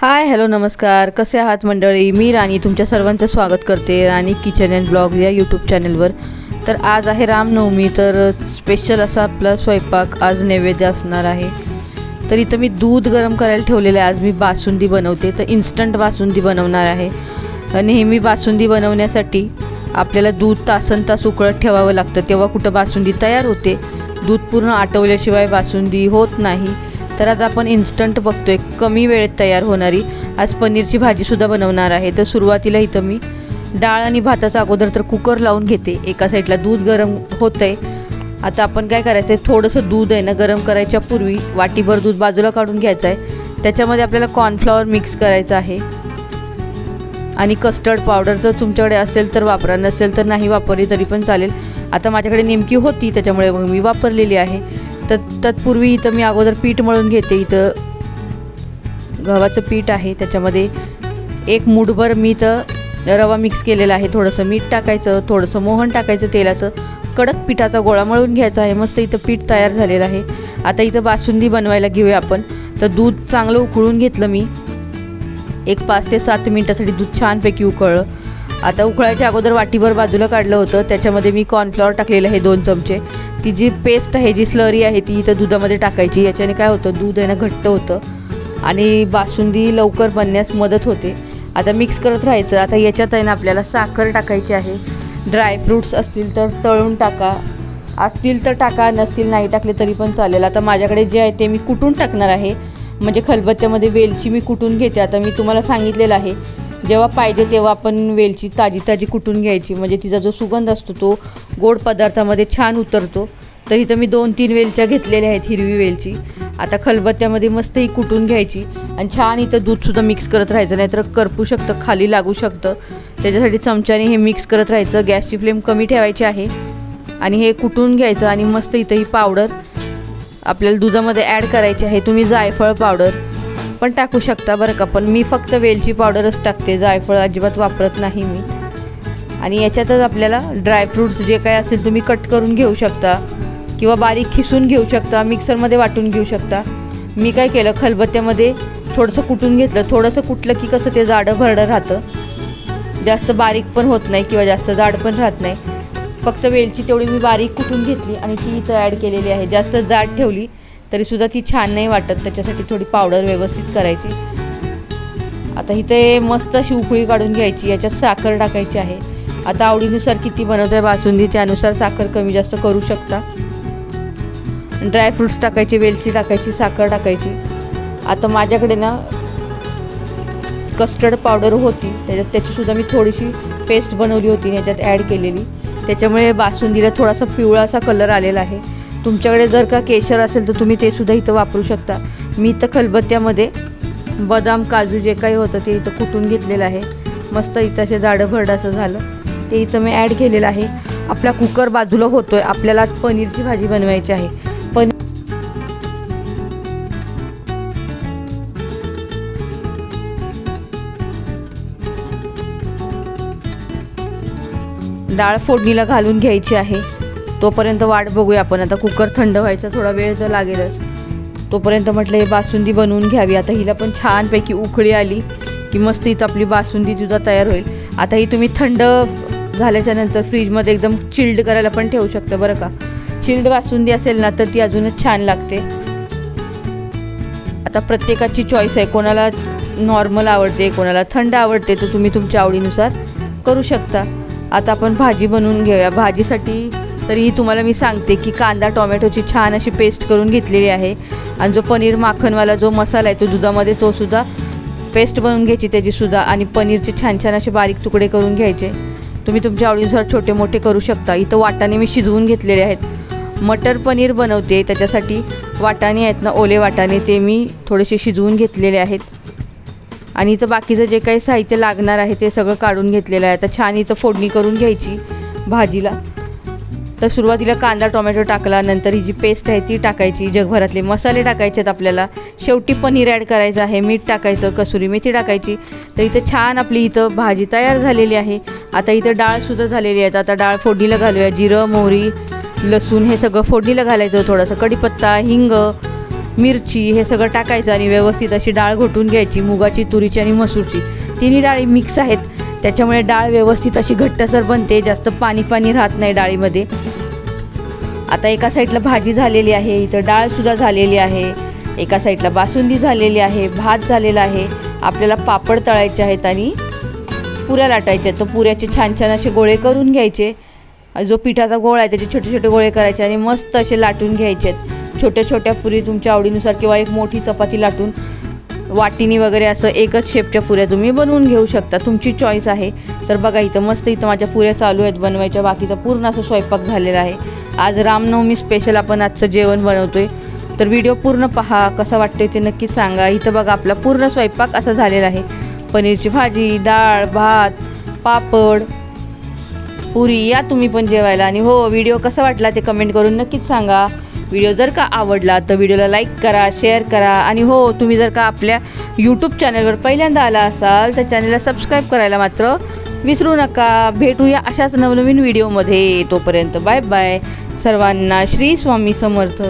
Hi hello नमस्कार. कसे आहात मंडळी? मी राणी. तुमच्या सर्वांचं स्वागत करते राणी किचन अँड ब्लॉग या यूट्यूब चॅनलवर. तर आज आहे रामनवमी तर स्पेशल असा आपला स्वयंपाक आज नैवेद्य असणार आहे. तर इथं मी दूध गरम करायला ठेवलेलं आहे. आज मी बासुंदी बनवते. तर इन्स्टंट बासुंदी बनवणार आहे. नेहमी बासुंदी बनवण्यासाठी आपल्याला दूध तासन तास उकळत ठेवावं लागतं. तेव्हा कुठं बासुंदी तयार होते दूध पूर्ण आटवल्याशिवाय बासुंदी होत नाही. तर आज आपण इन्स्टंट बघतोय कमी वेळेत तयार होणारी. आज पनीरची भाजीसुद्धा बनवणार आहे. तर सुरुवातीला इथं मी डाळ आणि भाताचा अगोदर तर कुकर लावून घेते. एका साईडला दूध गरम होतं आहे आता आपण काय करायचं आहे थोडंसं दूध आहे ना गरम करायच्या पूर्वी वाटीभर दूध बाजूला काढून घ्यायचं आहे त्याच्यामध्ये आपल्याला कॉर्नफ्लॉवर मिक्स करायचं आहे. आणि कस्टर्ड पावडर जर तुमच्याकडे असेल तर वापरा नसेल तर नाही वापरली तरी पण चालेल. आता माझ्याकडे नेमकी होती त्याच्यामुळे मग मी वापरलेली आहे. तर तत्पूर्वी इथं मी अगोदर पीठ मळून घेते. इथं गव्हाचं पीठ आहे. त्याच्यामध्ये एक मुठभर मी इथं रवा मिक्स केलेला आहे. थोडंसं मीठ टाकायचं थोडंसं मोहन टाकायचं तेलाचं कडक पिठाचा गोळा मळून घ्यायचा आहे. मस्त इथं पीठ तयार झालेलं आहे. आता इथं बासुंदी बनवायला घेऊया आपण. तर दूध चांगलं उकळून घेतलं मी. एक पाच ते सात मिनटासाठी दूध छानपैकी उकळलं. आता उकळायच्या अगोदर वाटीभर बाजूला काढलं होतं. त्याच्यामध्ये मी कॉर्नफ्लॉवर टाकलेलं आहे दोन चमचे. ती जी पेस्ट आहे जी स्लरी आहे ती इथं दुधामध्ये टाकायची. याच्याने काय होतं दूध आहे ना घट्ट होतं. आणि बासुंदी लवकर बनण्यास मदत होते. आता मिक्स करत राहायचं. आता याच्यात आहे ना आपल्याला साखर टाकायची आहे. ड्रायफ्रूट्स असतील तर तळून टाका. असतील तर टाका नसतील नाही टाकले तरी पण चालेल. आता माझ्याकडे जे आहे ते मी कुटून टाकणार आहे. म्हणजे खलबत्त्यामध्ये वेलची मी कुटून घेते. आता मी तुम्हाला सांगितलेलं आहे. जेव्हा पाहिजे तेव्हा आपण वेलची ताजी ताजी कुटून घ्यायची? म्हणजे तिचा जो सुगंध असतो तो गोड पदार्थामध्ये छान उतरतो. तर इथं मी दोन तीन वेलच्या घेतलेल्या आहेत हिरवी वेलची. आता खलबत्त्यामध्ये मस्त ही कुटून घ्यायची. आणि छान इथं दूधसुद्धा मिक्स करत राहायचं नाहीतर करपू शकतं खाली लागू शकतं. त्याच्यासाठी चमच्याने हे मिक्स करत राहायचं. गॅसची फ्लेम कमी ठेवायची आहे. आणि हे कुटून घ्यायचं आणि मस्त इथं ही पावडर आपल्याला दुधामध्ये ॲड करायची आहे. तुम्ही जायफळ पावडर पण टाकू शकता बरं का. पण मी फक्त वेलची पावडरच टाकते. जायफळ अजिबात वापरत नाही मी. आणि याच्यातच आपल्याला ड्रायफ्रूट्स जे काय असेल तुम्ही कट करून घेऊ शकता. किंवा बारीक खिसून घेऊ शकता. मिक्सरमध्ये वाटून घेऊ शकता. मी काय केलं? खलबत्त्यामध्ये थोडंसं कुटून घेतलं. थोडंसं कुटलं की कसं ते जाडं भरडं राहतं. जास्त बारीक पण होत नाही किंवा जास्त जाड पण राहत नाही. फक्त वेलची तेवढी मी बारीक कुटून घेतली आणि ती इथं ॲड केलेली आहे. जास्त जाड ठेवली तरीसुद्धा ती छान नाही वाटत. त्याच्यासाठी थोडी पावडर व्यवस्थित करायची. आता इथे मस्त अशी उकळी काढून घ्यायची. याच्यात साखर टाकायची आहे. आता आवडीनुसार किती बनवत आहे बासुंदी त्यानुसार साखर कमी जास्त करू शकता. ड्रायफ्रूट्स टाकायचे वेलची टाकायची साखर टाकायची. आता माझ्याकडे ना कस्टर्ड पावडर होती. त्याच्यात त्याचीसुद्धा मी थोडीशी पेस्ट बनवली होती ह्याच्यात ॲड केलेली. त्याच्यामुळे बासुंदीला थोडासा पिवळा असा कलर आलेला आहे. तुमच्याकडे जर का केशर असेल तर तुम्ही ते सुद्धा इथं वापरू शकता. मी इथं खलबत्त्यामध्ये बदाम काजू जे काही होतं ते इथं कुटून घेतलेलं आहे. मस्त इथं असे जाडं भरड असं झालं. ते इथं मी ॲड केलेलं आहे. आपला कुकर बाजूला होतोय. आपल्याला आज पनीरची भाजी बनवायची आहे. पण डाळ फोडणीला घालून घ्यायची आहे. तोपर्यंत वाट बघूया आपण. आता कुकर थंड व्हायचा थोडा वेळ तर लागेलच. तोपर्यंत म्हटलं हे बासुंदी बनवून घ्यावी. आता हिला पण छानपैकी उकळी आली की मस्त इथं आपली बासुंदी सुद्धा तयार होईल. आता ही तुम्ही थंड झाल्याच्यानंतर फ्रीजमध्ये एकदम चिल्ड करायला पण ठेवू शकता बरं का. चिल्ड बासुंदी असेल ना तर ती अजूनच छान लागते. आता प्रत्येकाची चॉईस आहे. कोणाला नॉर्मल आवडते कोणाला थंड आवडते तर तुम्ही तुमच्या आवडीनुसार करू शकता. आता आपण भाजी बनवून घेऊया. भाजीसाठी तरी तुम्हाला मी सांगते की कांदा टोमॅटोची छान अशी पेस्ट करून घेतलेली आहे. आणि जो पनीर माखनवाला जो मसाला आहे तो दुधामध्ये तोसुद्धा पेस्ट बनवून घ्यायची त्याचीसुद्धा आणि पनीरचे छान छान असे बारीक तुकडे करून घ्यायचे. तुम्ही तुमच्या आवडीनुसार छोटे मोठे करू शकता. इथं वाटाणे मी शिजवून घेतलेले आहेत. मटर पनीर बनवते त्याच्यासाठी वाटाणे आहेत ना ओले वाटाणे ते मी थोडेसे शिजवून घेतलेले आहेत. आणि इथं बाकीचं जे काही साहित्य लागणार आहे ते सगळं काढून घेतलेलं आहे. आता छान इथं फोडणी करून घ्यायची भाजीला. तर सुरुवातीला कांदा टोमॅटो टाकला नंतर ही जी पेस्ट आहे ती टाकायची जगभरातले मसाले टाकायचे आहेत आपल्याला. शेवटी पनीर ॲड करायचं आहे मीठ टाकायचं कसुरी मेथी टाकायची. तर इथं छान आपली इथं भाजी तयार झालेली आहे. आता इथं डाळसुद्धा झालेली आहे. आता डाळ फोडणीला घालूया जिरं मोहरी लसूण हे सगळं फोडणीला घालायचं थोडंसं. कढीपत्ता हिंग मिरची हे सगळं टाकायचं आणि व्यवस्थित अशी डाळ घोटून घ्यायची मुगाची तुरीची आणि मसूरची. तिन्ही डाळी मिक्स आहेत. त्याच्यामुळे डाळ व्यवस्थित अशी घट्टसर बनते जास्त पाणी पाणी राहत नाही डाळीमध्ये. आता एका साईडला भाजी झालेली आहे इथं डाळसुद्धा झालेली आहे. एका साईडला बासुंदी झालेली आहे भात झालेला आहे. आपल्याला पापड तळायचे आहेत आणि पुऱ्या लाटायच्या आहेत. तर पुऱ्याचे छान छान असे गोळे करून घ्यायचे. जो पिठाचा गोळा आहे त्याचे छोटे छोटे गोळे करायचे आणि मस्त असे लाटून घ्यायचे आहेत. छोट्या छोट्या पुरी तुमच्या आवडीनुसार किंवा एक मोठी चपाती लाटून वाटीनी वगैरे असं एकच शेपच्या पुऱ्या तुम्ही बनवून घेऊ शकता. तुमची चॉईस आहे. तर बघा इथं मस्त इथं माझ्या पुऱ्या चालू आहेत बनवायच्या. बाकीचा पूर्ण असं स्वयंपाक झालेला आहे. आज रामनवमी स्पेशल आपण आजचं जेवण बनवतो आहे तर व्हिडिओ पूर्ण पहा कसा वाटतोय ते नक्की सांगा. इथं बघा आपला पूर्ण स्वयंपाक असा झालेला आहे. पनीरची भाजी डाळ भात पापड पुरी या तुम्ही पण जेवायला. आणि हो व्हिडिओ कसा वाटला ते कमेंट करून नक्कीच सांगा. व्हिडिओ जर का आवडला तर व्हिडिओला लाईक करा शेअर करा. आणि हो तुम्ही जर का आपल्या यूट्यूब चॅनलवर पहिल्यांदा आला असाल तर चॅनलला सबस्क्राईब करायला मात्र विसरू नका. भेटूया अशाच नवनवीन व्हिडिओमध्ये. तोपर्यंत बाय बाय सर्वांना श्री स्वामी समर्थ.